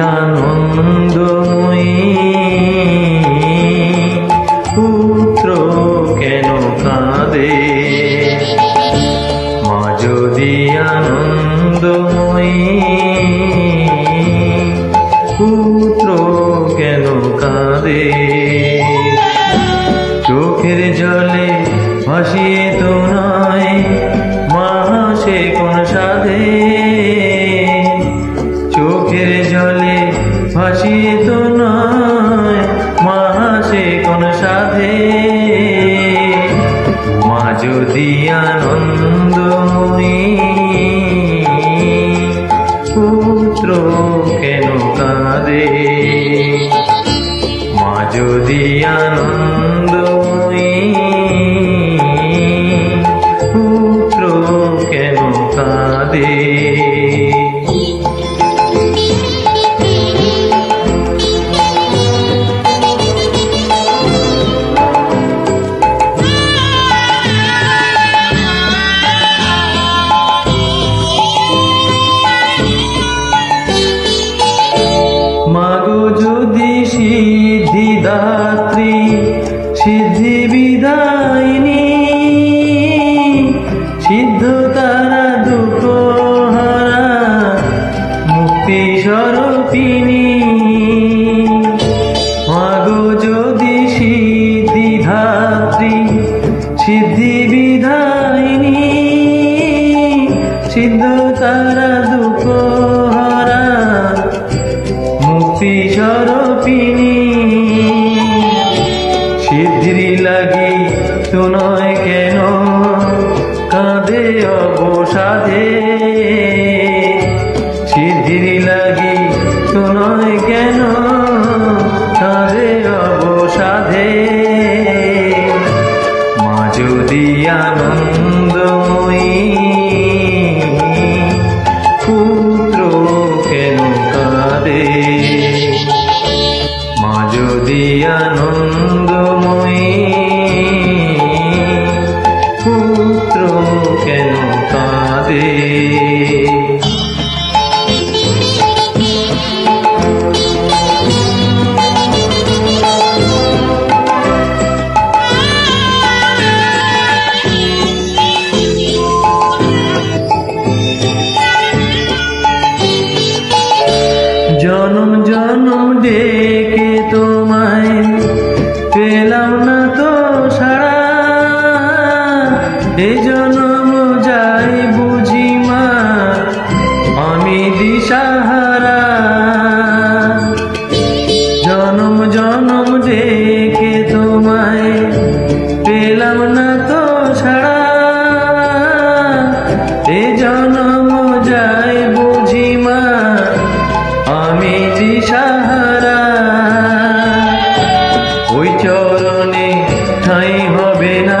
আনন্দময়ী পুত্র কেন কাঁদে? মা যদি আনন্দময়ী, পুত্র কেন কাঁদে? চোখের জলে ভাসিয়ে তো নয়, মা সে কোন সাধে? চোখের জলে ভাসিয়ে তো নয় মাসে কোন সাধে। মা যদি আনন্দময়ী পুত্র কেন কাঁদে? মা যদি আনন্দময়ী স্বরূপিনী মাগো যদি সিদ্ধিদাত্রী সিদ্ধি বিধায়িনী সিদ্ধ তারা দুঃখ হারা, মুক্তি স্বরূপিনী সিদ্ধির লাগি তো নয় কেন, কাঁদে অবসাদে। যদি আনন্দময়ী। পুত্র কেন আনন্দময়ী পুত্র কেন কাঁদে? এ জনম যাই বুঝি মা, আমি দিশাহারা। জনম জনম ডেকে তোমায় পেলাম না তো সারা এ জনম যাই বুঝি মা, আমি দিশাহারা। ওই চরণে ঠাই হবে না।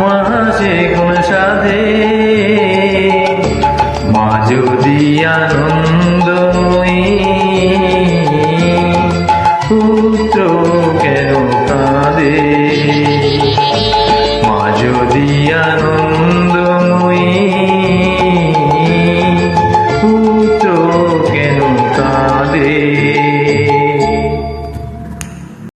মাঝে কোন সাধে। মা যদি আনন্দ